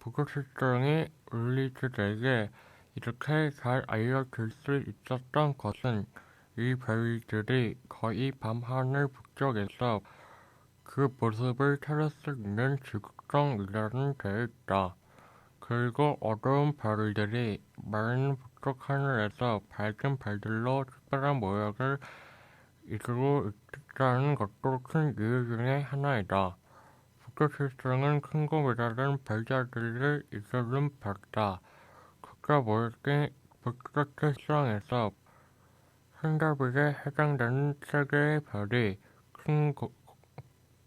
북극실정이 우리들에게 이렇게 잘 알려질 수 있었던 것은 이 별들이 거의 밤하늘 북쪽에서 그 모습을 찾을 수 있는 지극성이라는 데에 있다. 그리고 어두운 별들이 마른 북쪽 하늘에서 밝은 별들로 특별한 모양을 이루고 있다는 것도 큰 이유 중의 하나이다. 북극실성은 큰 곰이라는 별자리를 이루는 별이다. 국가 모양의 북극실성에서 한가비에 해당되는 세 개의 별이 큰 고,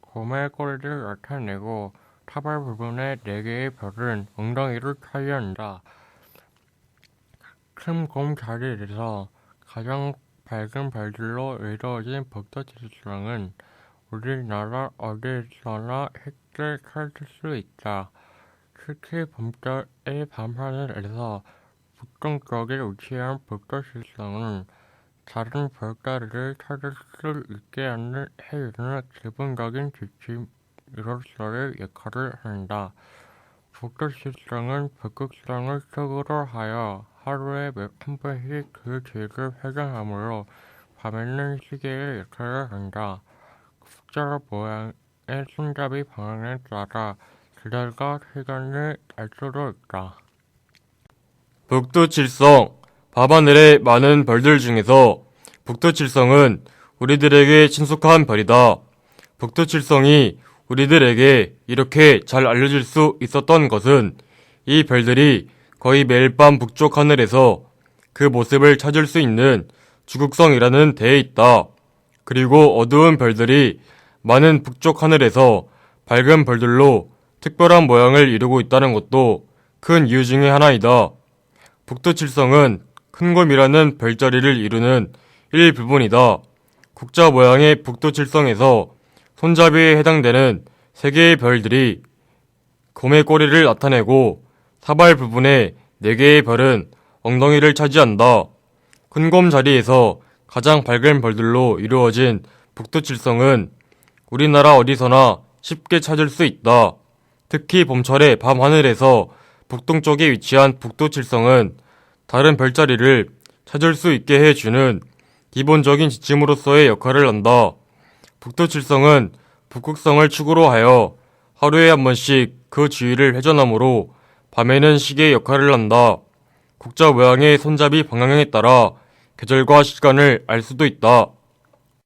곰의 꼬리를 나타내고 사발 부분의 네 개의 별은 엉덩이를 차지한다. 큰 곰 자리에서 가장 밝은 별들로 이루어진 북극실성은 우리나라 어디서나 쉽 게 찾을 수 있다. 특히 봄철의 밤하늘에서 북동쪽에 위치한 북극실성은 다른 별자리를 찾을 수 있게 하는 해주는 기본적인 지침으로서의 역할을 한다. 북극실성은 북극성을 축으로 하여 하루에 몇한 번씩 그 지를 회전하므로 밤에는 시계의 역할을 한다. 국자 모양의 손잡이 방향에 따라 그들과 시간을 알 수도 있다. 북두칠성 밤하늘의 많은 별들 중에서 북두칠성은 우리들에게 친숙한 별이다. 북두칠성이 우리들에게 이렇게 잘 알려질 수 있었던 것은 이 별들이 거의 매일 밤 북쪽 하늘에서 그 모습을 찾을 수 있는 주국성이라는 데에 있다. 그리고 어두운 별들이 많은 북쪽 하늘에서 밝은 별들로 특별한 모양을 이루고 있다는 것도 큰 이유 중의 하나이다. 북두칠성은 큰 곰이라는 별자리를 이루는 일부분이다. 국자 모양의 북두칠성에서 손잡이에 해당되는 세 개의 별들이 곰의 꼬리를 나타내고 사발 부분의 네 개의 별은 엉덩이를 차지한다. 큰 곰 자리에서 가장 밝은 별들로 이루어진 북두칠성은 우리나라 어디서나 쉽게 찾을 수 있다. 특히 봄철의 밤하늘에서 북동쪽에 위치한 북두칠성은 다른 별자리를 찾을 수 있게 해주는 기본적인 지침으로서의 역할을 한다. 북두칠성은 북극성을 축으로 하여 하루에 한 번씩 그 주위를 회전하므로 밤에는 시계의 역할을 한다. 국자 모양의 손잡이 방향에 따라 계절과 시간을 알 수도 있다.